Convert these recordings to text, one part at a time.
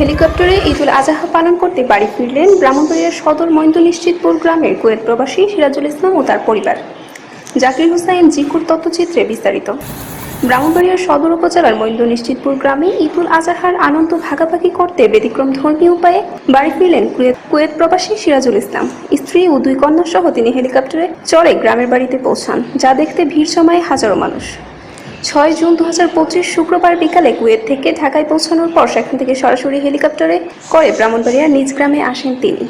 হেলিকপ্টারে ঈদুল আজহা পালন করতে বাড়ি ফিরলেন ব্রাহ্মণবাড়িয়ার সদর মৈন্দ নিশ্চিতপুর গ্রামের কুয়েত প্রবাসী সিরাজুল ইসলাম ও তার পরিবার। জাকির হুসাইন জিকুর তথ্যচিত্রে বিস্তারিত। ব্রাহ্মণবাড়িয়ার সদর উপজেলার মৈন্দ নিশ্চিতপুর গ্রামে ঈদুল আজহার আনন্দ ভাগাভাগি করতে ব্যতিক্রম ধর্মীয় উপায়ে বাড়ি ফিরলেন কুয়েত কুয়েত প্রবাসী সিরাজুল ইসলাম। স্ত্রী ও দুই কন্যা সহ তিনি হেলিকপ্টারে চড়ে গ্রামের বাড়িতে পৌঁছান, যা দেখতে ভিড় জমায় হাজারো মানুষ। ছয় জুন দু হাজার পঁচিশ শুক্রবার বিকালে কুয়েত থেকে ঢাকায় পৌঁছানোর পর সেখান থেকে সরাসরি হেলিকপ্টারে করে ব্রাহ্মণবাড়িয়ার নিজ গ্রামে আসেন তিনি।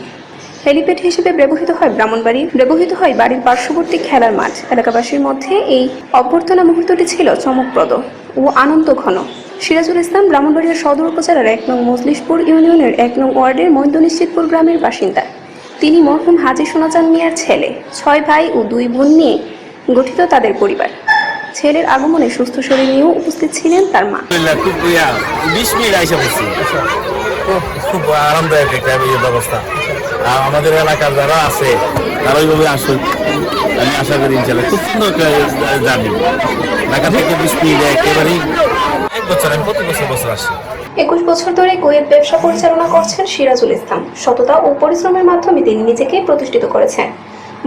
হেলিপ্যাড হিসেবে ব্যবহৃত হয় ব্রাহ্মণবাড়ি, ব্যবহৃত হয় বাড়ির পার্শ্ববর্তী খেলার মাঠ। এলাকাবাসীর মধ্যে এই অভ্যর্থনা মুহূর্তটি ছিল চমকপ্রদ ও আনন্দ ঘন। সিরাজুল ইসলাম ব্রাহ্মণবাড়িয়ার সদর উপজেলার এক নং মজলিশপুর ইউনিয়নের এক নং ওয়ার্ডের মহিন্দনিশ্চিতপুর গ্রামের বাসিন্দা। তিনি মরহুম হাজি সোনাচান মিয়ার ছেলে, ছয় ভাই ও দুই বোন নিয়ে গঠিত তাদের পরিবার। ছেলের আগমনে সুস্থ শরীর নিয়েও উপস্থিত ছিলেন তার মা। খুব বিশ মিনিট আইসা পড়ছি। খুব খুব আরামদায়ক একটা ব্যবস্থা। আর আমাদের এলাকার যারা আছে তারা ওইভাবে আসুক। আমি আশা করি ইনশাল্লাহ খুব সুন্দর ঢাকা থেকে বিশ মিনিট একেবারেই এক বছর আমি প্রতি বছর বছর আসি। একুশ বছর ধরে কুয়েত ব্যবসা পরিচালনা করছেন সিরাজুল ইসলাম। সততা ও পরিশ্রমের মাধ্যমে তিনি নিজেকে প্রতিষ্ঠিত করেছেন।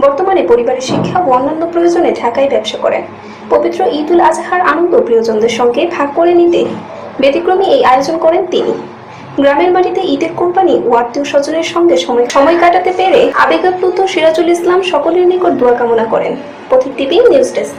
বর্তমানে পরিবারের শিক্ষা ও অন্যান্য প্রয়োজনে ঢাকায় ব্যবসা করেন। পবিত্র ঈদ উল আজহার আনন্দ প্রিয়জনদের সঙ্গে ভাগ করে নিতে ব্যতিক্রমী এই আয়োজন করেন তিনি। গ্রামের বাড়িতে ঈদের কোরবানি ও আত্মীয় স্বজনের সঙ্গে সময় সময় কাটাতে পেরে আবেগাপ্লুত সিরাজুল ইসলাম সকলের নিকট দোয়া কামনা করেন। পথিক টিভি, নিউজ ডেস্ক।